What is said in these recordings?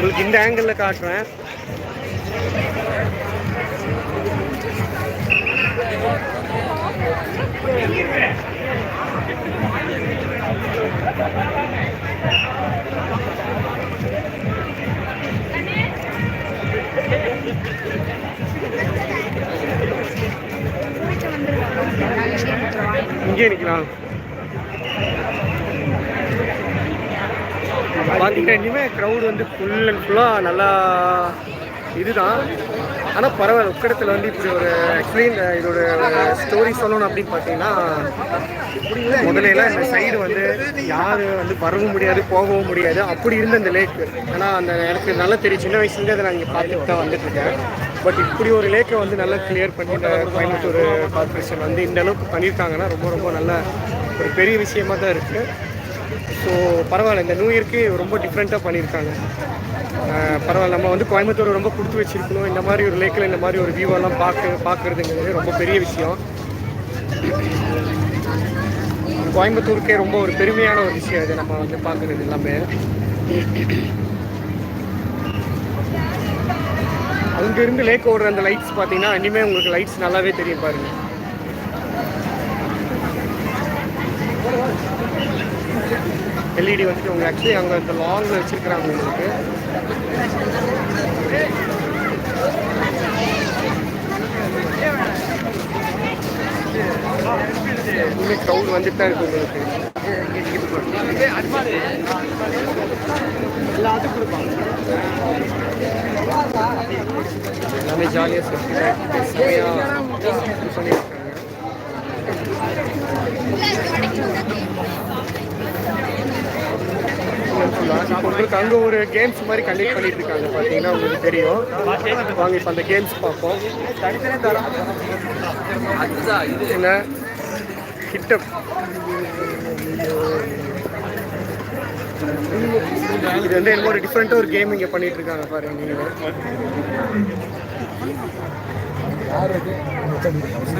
உங்களுக்கு இந்த ஆங்கிளில் காட்டுறேன். இங்கே நிற்கலாம் பார்த்தீங்கன்னா இனிமேல் க்ரௌடு வந்து ஃபுல் அண்ட் ஃபுல்லாக நல்லா இதுதான். ஆனால் பரவாயில்ல உக்கடத்தில் வந்து இப்படி ஒரு ஆக்சுவலி இந்த இதோட ஸ்டோரி சொல்லணும் அப்படின்னு பார்த்தீங்கன்னா முதல்ல எல்லாம் இந்த சைடு வந்து யார் வந்து வரவும் முடியாது போகவும் முடியாது. அப்படி இருந்த இந்த லேக் ஆனால் அந்த எனக்கு நல்லா தெரியும். சின்ன வயசுலேருந்து அதை நான் இங்கே பார்த்துட்டு தான் வந்துட்டுருக்கேன். பட் இப்படி ஒரு லேக்கை வந்து நல்லா கிளியர் பண்ணி இந்த கோயம்புத்தூர் கார்பரேஷன் வந்து இந்த அளவுக்கு பண்ணியிருக்காங்கன்னா ரொம்ப ரொம்ப நல்ல ஒரு பெரிய விஷயமா தான் இருக்குது ஸோ பரவாயில்ல இந்த நியூ இயர்க்கு ரொம்ப டிஃப்ரெண்ட்டாக பண்ணியிருக்காங்க. பரவாயில்ல நம்ம வந்து கோயம்புத்தூர் ரொம்ப கொடுத்து வச்சிருக்கணும். இந்த மாதிரி ஒரு லேக்கில் இந்த மாதிரி ஒரு வியூவெல்லாம் பார்க்க பார்க்குறதுங்கிறது ரொம்ப பெரிய விஷயம். கோயம்புத்தூருக்கே ரொம்ப ஒரு பெருமையான ஒரு விஷயம் இது நம்ம வந்து பார்க்குறது எல்லாமே. அங்கேருந்து லேக் ஓடுற அந்த லைட்ஸ் பார்த்தீங்கன்னா இனிமேல் உங்களுக்கு லைட்ஸ் நல்லாவே தெரியும் பாருங்க. எல்இடி வந்துட்டு உங்களுக்கு ஆக்சுவலி அங்கே இந்த லாங்கில் வச்சுருக்குறாங்க உங்களுக்கு. இன்னுமே க்ரௌட் வந்துட்டு தான் இருக்கு உங்களுக்கு. எல்லாமே ஜாலியாக சுற்றி செமையாக இது பண்ணியிருக்காங்க உங்களுக்கு அங்கே ஒரு கேம்ஸ் மாதிரி கண்டக்ட் பண்ணிட்டு இருக்காங்க பார்த்தீங்கன்னா உங்களுக்கு தெரியும். வாங்க இப்போ அந்த கேம்ஸ் பார்ப்போம். என்ன? ஹிட்டப் இது வந்து என்னமோ ஒரு டிஃப்ரெண்ட்டாக ஒரு கேம் இங்கே பண்ணிட்டு இருக்காங்க பாருங்க நீங்கள்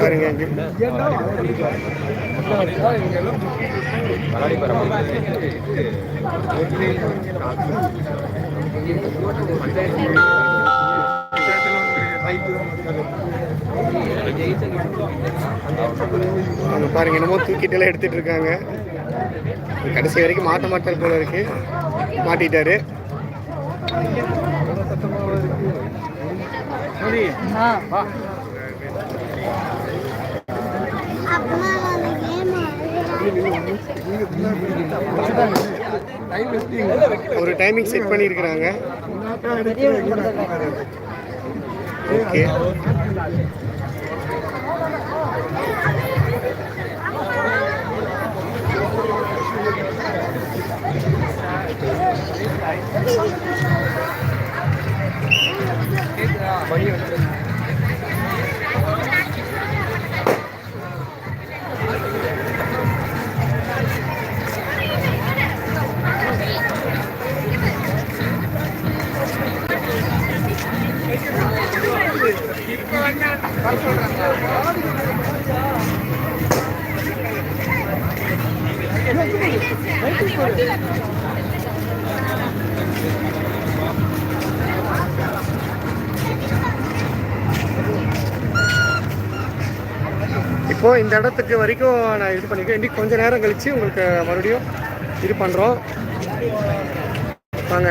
பாருங்க பாருங்க என்னமோ தூக்கிட்டு எல்லாம் எடுத்துட்டு இருக்காங்க. கடைசி வரைக்கும் மாட்ட மாட்டார் போல இருக்கு. மாட்டிட்டாரு. ஒரு டைமிங் செட் பண்ணியிருக்கிறாங்க. ஓகே இப்போ இந்த இடத்துக்கு வரைக்கும் நான் இது பண்ணிக்கிறேன். இன்னைக்கு கொஞ்சம் நேரம் கழித்து உங்களுக்கு மறுபடியும் இது பண்ணுறோம் வாங்க.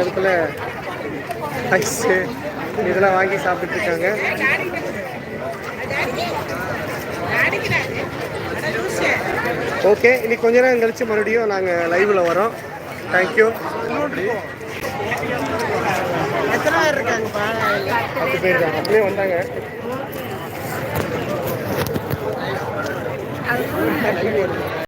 அதுக்குள்ள ஐஸு இதெல்லாம் வாங்கி சாப்பிட்டு இருக்காங்க ஓகே இன்னைக்கு கொஞ்ச நேரம் கழிச்சு மறுபடியும் நாங்கள் லைவ்ல வரோம். தேங்க்யூ எத்தனை பத்து பேர் தான். அப்படியே வந்தாங்க.